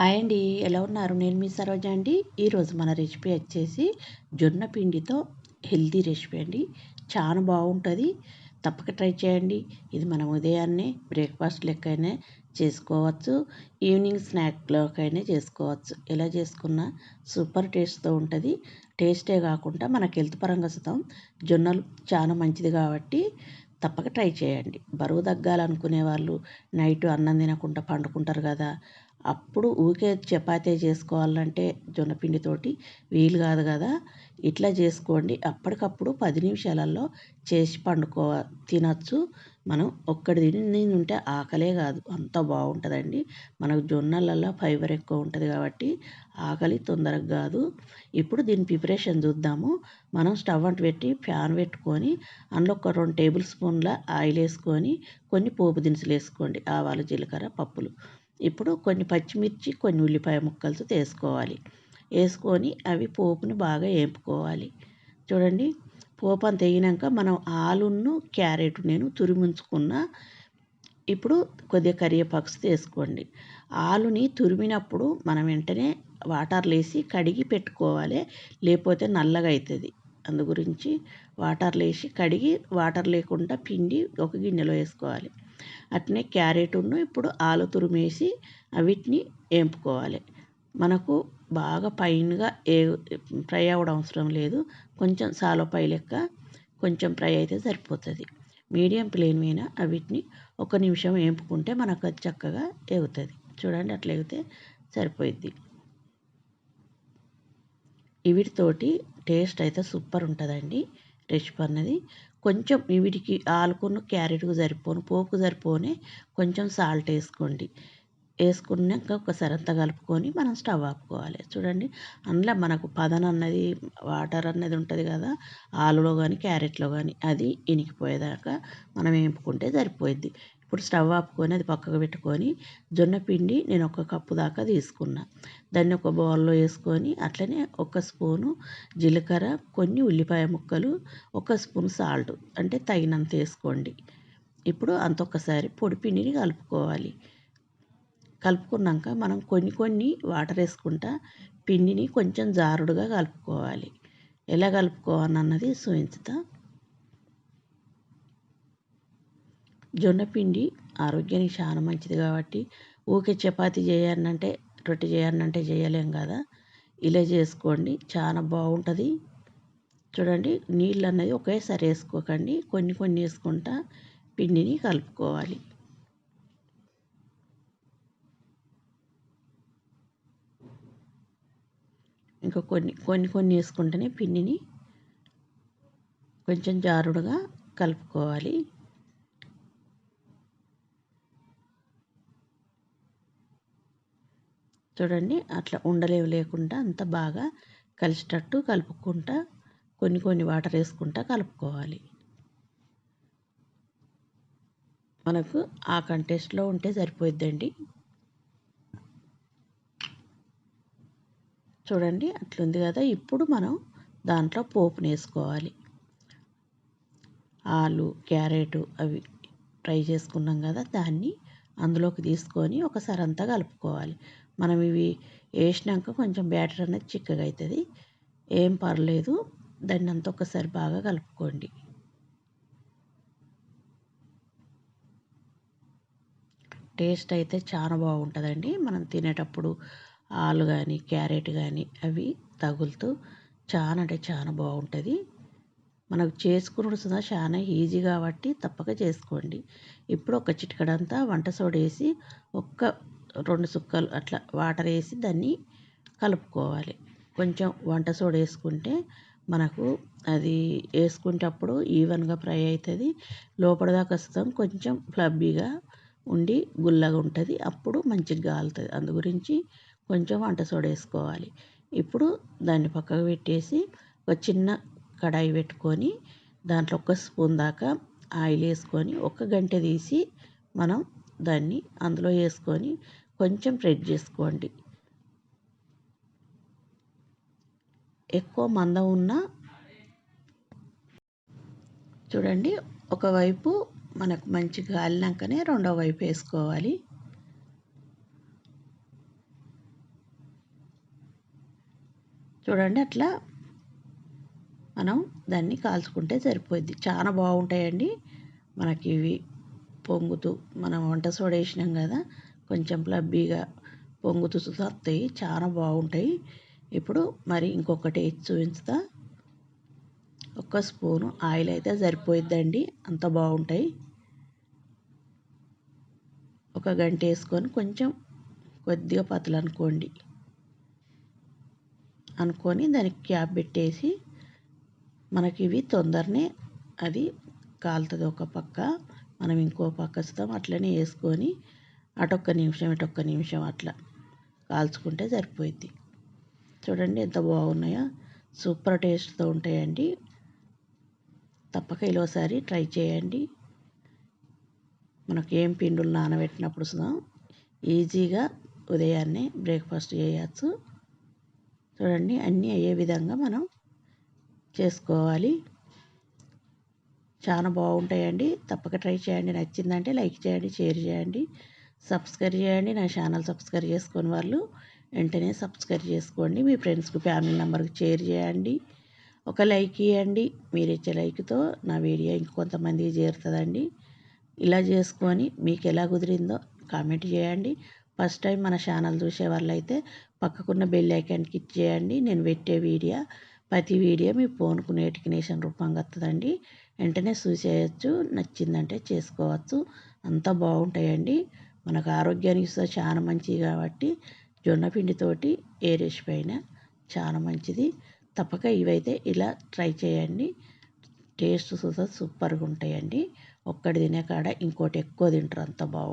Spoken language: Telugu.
హాయ్ అండి ఎలా ఉన్నారు? నేను మీ సరోజ అండి. ఈరోజు మన రెసిపీ వచ్చేసి జొన్న పిండితో హెల్తీ రెసిపీ అండి. చాలా బాగుంటుంది. తప్పక ట్రై చేయండి. ఇది మనం ఉదయాన్నే బ్రేక్ఫాస్ట్ లెక్కైనా చేసుకోవచ్చు. ఈవినింగ్ స్నాక్లోకైనా చేసుకోవచ్చు. ఎలా చేసుకున్నా సూపర్ టేస్ట్తో ఉంటుంది. టేస్టే కాకుండా మనకు హెల్త్ పరంగా సుతం జొన్నలు చాలా మంచిది కాబట్టి తప్పక ట్రై చేయండి. బరువు తగ్గాలనుకునే వాళ్ళు నైట్ అన్నం తినకుండా పండుకుంటారు కదా అప్పుడు ఊరికే చపాతీ చేసుకోవాలంటే జొన్నపిండితోటి వీలు కాదు కదా. ఇట్లా చేసుకోండి. అప్పటికప్పుడు పది నిమిషాలలో చేసి పండుకో తినచ్చు. మనం ఒక్కటి తిని ఉంటే ఆకలే కాదు. అంత బాగుంటుందండి. మనకు జొన్నలలో ఫైబర్ ఎక్కువ ఉంటుంది కాబట్టి ఆకలి తొందరగా కాదు. ఇప్పుడు దీని ప్రిపరేషన్ చూద్దాము. మనం స్టవ్ అంటు పెట్టి ఫ్యాన్ పెట్టుకొని అందులో ఒక రెండు టేబుల్ స్పూన్ల ఆయిల్ వేసుకొని కొన్ని పోపు దినుసులు వేసుకోండి. ఆవాలు జీలకర్ర పప్పులు. ఇప్పుడు కొన్ని పచ్చిమిర్చి కొన్ని ఉల్లిపాయ ముక్కలతో వేసుకోవాలి. వేసుకొని అవి పోపుని బాగా వేపుకోవాలి చూడండి పోపు అంత వేగినాక మనం ఆలును క్యారెట్ నేను తురిమించుకున్న ఇప్పుడు కొద్దిగా కరివేపాకు తీసుకోండి ఆలుని తురిమినప్పుడు మనం వెంటనే వాటర్లో వేసి కడిగి పెట్టుకోవాలి. లేకపోతే నల్లగా అవుతుంది. అందు గురించి వాటర్లో వేసి కడిగి వాటర్ లేకుండా పిండి ఒక గిన్నెలో వేసుకోవాలి. అట్నే క్యారెట్ను ఇప్పుడు ఆలు తురిమేసి వీటిని వేపుకోవాలి మనకు బాగా పైన్గా ఏ ఫ్రై అవ్వడం అవసరం లేదు. కొంచెం సాలో పై లెక్క కొంచెం ఫ్రై అయితే సరిపోతుంది. మీడియం ఫ్లేమ్ మీద వీటిని ఒక నిమిషం వేపుకుంటే మనకు అది చక్కగా ఎగుతుంది చూడండి అట్లా ఎగితే సరిపోయిద్ది. వీటితోటి టేస్ట్ అయితే సూపర్ ఉంటుందండి. రెసిపీ అన్నది. కొంచెం వీటికి ఆలుకున్న క్యారెట్కు సరిపోను పోపు సరిపోని కొంచెం సాల్ట్ వేసుకోండి. వేసుకున్నాక ఒకసారి అంతా కలుపుకొని మనం స్టవ్ ఆపుకోవాలి. చూడండి అందులో మనకు పదన అన్నది వాటర్ అన్నది ఉంటుంది కదా ఆలులో కానీ క్యారెట్లో కానీ అది ఇనికిపోయేదాకా మనం వేపుకుంటే సరిపోయిద్ది. ఇప్పుడు స్టవ్ ఆపుకొని అది పక్కకు పెట్టుకొని జొన్న పిండి నేను ఒక కప్పు దాకా తీసుకున్నా. దాన్ని ఒక బౌల్లో వేసుకొని అట్లనే ఒక స్పూను జీలకర్ర కొన్ని ఉల్లిపాయ ముక్కలు ఒక స్పూన్ సాల్ట్ అంటే తగినంత వేసుకోండి. ఇప్పుడు అంత ఒక్కసారి పొడి పిండిని కలుపుకోవాలి. కలుపుకున్నాక మనం కొన్ని కొన్ని వాటర్ వేసుకుంటా పిండిని కొంచెం జారుడుగా కలుపుకోవాలి. ఎలా కలుపుకోవాలన్నది చూపించుతా జొన్న పిండి ఆరోగ్యానికి చాలా మంచిది కాబట్టి ఊకే చపాతీ చేయాలంటే రొట్టె చేయాలంటే చేయలేం కదా. ఇలా చేసుకోండి. చాలా బాగుంటుంది. చూడండి నీళ్ళు అన్నది ఒకేసారి వేసుకోకండి. కొన్ని కొన్ని వేసుకుంటా పిండిని కలుపుకోవాలి. ఇంకా కొన్ని కొన్ని కొన్ని వేసుకుంటేనే పిండిని కొంచెం జారుడుగా కలుపుకోవాలి. చూడండి అట్లా ఉండలేవు లేకుండా అంత బాగా కలిసేటట్టు కలుపుకుంటా కొన్ని కొన్ని వాటర్ వేసుకుంటా కలుపుకోవాలి. మనకు ఆ కంటెస్ట్లో ఉంటే సరిపోయిద్దండి. చూడండి అట్లుంది కదా. ఇప్పుడు మనం దాంట్లో పోపుని వేసుకోవాలి. ఆలు క్యారెట్ అవి ఫ్రై చేసుకున్నాం కదా దాన్ని అందులోకి తీసుకొని ఒకసారి అంతా కలుపుకోవాలి. మనం ఇవి వేసినాక కొంచెం బ్యాటర్ అనేది చిక్కగా అవుతుంది. ఏం పర్లేదు దాన్ని అంతా ఒకసారి బాగా కలుపుకోండి. టేస్ట్ అయితే చాలా బాగుంటుందండి. మనం తినేటప్పుడు ఆలు కానీ క్యారెట్ కానీ అవి తగులుతూ చాలా అంటే చాలా బాగుంటుంది. మనకు చేసుకున్న సుధా చాలా ఈజీ కాబట్టి తప్పక చేసుకోండి. ఇప్పుడు ఒక చిటికడంతా వంట సోడా వేసి ఒక్క రెండు సుక్కలు అట్లా వాటర్ వేసి దాన్ని కలుపుకోవాలి. కొంచెం వంట సోడా వేసుకుంటే మనకు అది వేసుకునేటప్పుడు ఈవెన్గా ఫ్రై అవుతుంది. లోపల దాకా వస్తాం. కొంచెం ఫ్లబ్బీగా ఉండి గుల్లగా ఉంటుంది. అప్పుడు మంచిగా కాలుతుంది అందు గురించి కొంచెం వంట సోడా వేసుకోవాలి ఇప్పుడు దాన్ని పక్కకు పెట్టేసి ఒక చిన్న కడాయి పెట్టుకొని దాంట్లో ఒక స్పూన్ దాకా ఆయిల్ వేసుకొని ఒక గంట తీసి మనం దాన్ని అందులో వేసుకొని కొంచెం ఫ్రై చేసుకోండి. ఎక్కువ మందం ఉన్న చూడండి ఒకవైపు మనకు మంచి గాలినాకనే రెండో వైపు వేసుకోవాలి. చూడండి అట్లా మనం దాన్ని కాల్చుకుంటే సరిపోద్ది చాలా బాగుంటాయండి. మనకి ఇవి పొంగుతూ మనం వంట సోడా వేసినాం కదా కొంచెం ప్లబ్బీగా పొంగుతూ వస్తాయి చాలా బాగుంటాయి. ఇప్పుడు మరి ఇంకొకటి చూపించుతా ఒక్క స్పూను ఆయిల్ అయితే సరిపోయిద్దండి. అంత బాగుంటాయి. ఒక గంట వేసుకొని కొంచెం కొద్దిగా పతలు అనుకోండి అనుకొని దానికి క్యాప్ పెట్టేసి మనకి ఇవి తొందరనే అది కాలుతుంది ఒక పక్క మనం ఇంకో పక్క వస్తాం అట్లనే వేసుకొని అటొక్క నిమిషం ఇటొక్క నిమిషం అట్లా కాల్చుకుంటే సరిపోయిద్ది. చూడండి ఎంత బాగున్నాయో సూపర్ టేస్ట్తో ఉంటాయండి. తప్పక ఇలోసారి ట్రై చేయండి. మనకు ఏం పిండులు నానబెట్టినప్పుడు సుధా ఈజీగా ఉదయాన్నే బ్రేక్ఫాస్ట్ చేయవచ్చు చూడండి అన్నీ అయ్యే విధంగా మనం చేసుకోవాలి. చాలా బాగుంటాయండి. తప్పక ట్రై చేయండి. నచ్చిందంటే లైక్ చేయండి షేర్ చేయండి. సబ్స్క్రైబ్ చేయండి. నా ఛానల్ సబ్స్క్రైబ్ చేసుకుని వాళ్ళు వెంటనే సబ్స్క్రైబ్ చేసుకోండి. మీ ఫ్రెండ్స్కి ఫ్యామిలీ మెంబర్కి షేర్ చేయండి. ఒక లైక్ ఇవ్వండి మీరు ఇచ్చే లైక్తో నా వీడియో ఇంకొంతమందికి చేరుతుందండి. ఇలా చేసుకొని మీకు ఎలా కుదిరిందో కామెంట్ చేయండి. ఫస్ట్ టైం మన ఛానల్ చూసే వాళ్ళైతే పక్కకున్న బెల్ ఐకాన్ క్లిక్ చేయండి. నేను పెట్టే వీడియో ప్రతి వీడియో మీ ఫోన్కు నోటిఫికేషన్ రూపంగా వస్తుందండి. వెంటనే చూసేయచ్చు నచ్చిందంటే చేసుకోవచ్చు. అంత బాగుంటాయండి. మనకు ఆరోగ్యానికి చాలా మంచిది కాబట్టి జొన్న పిండితోటి ఏ రెసిపీ అయినా చాలా మంచిది. తప్పక ఇవైతే ఇలా ట్రై చేయండి. టేస్ట్ చూసా సూపర్గా ఉంటాయండి. ఒక్కటి తినే కాడ ఇంకోటి ఎక్కువ తింటారు అంత బాగుంటుంది.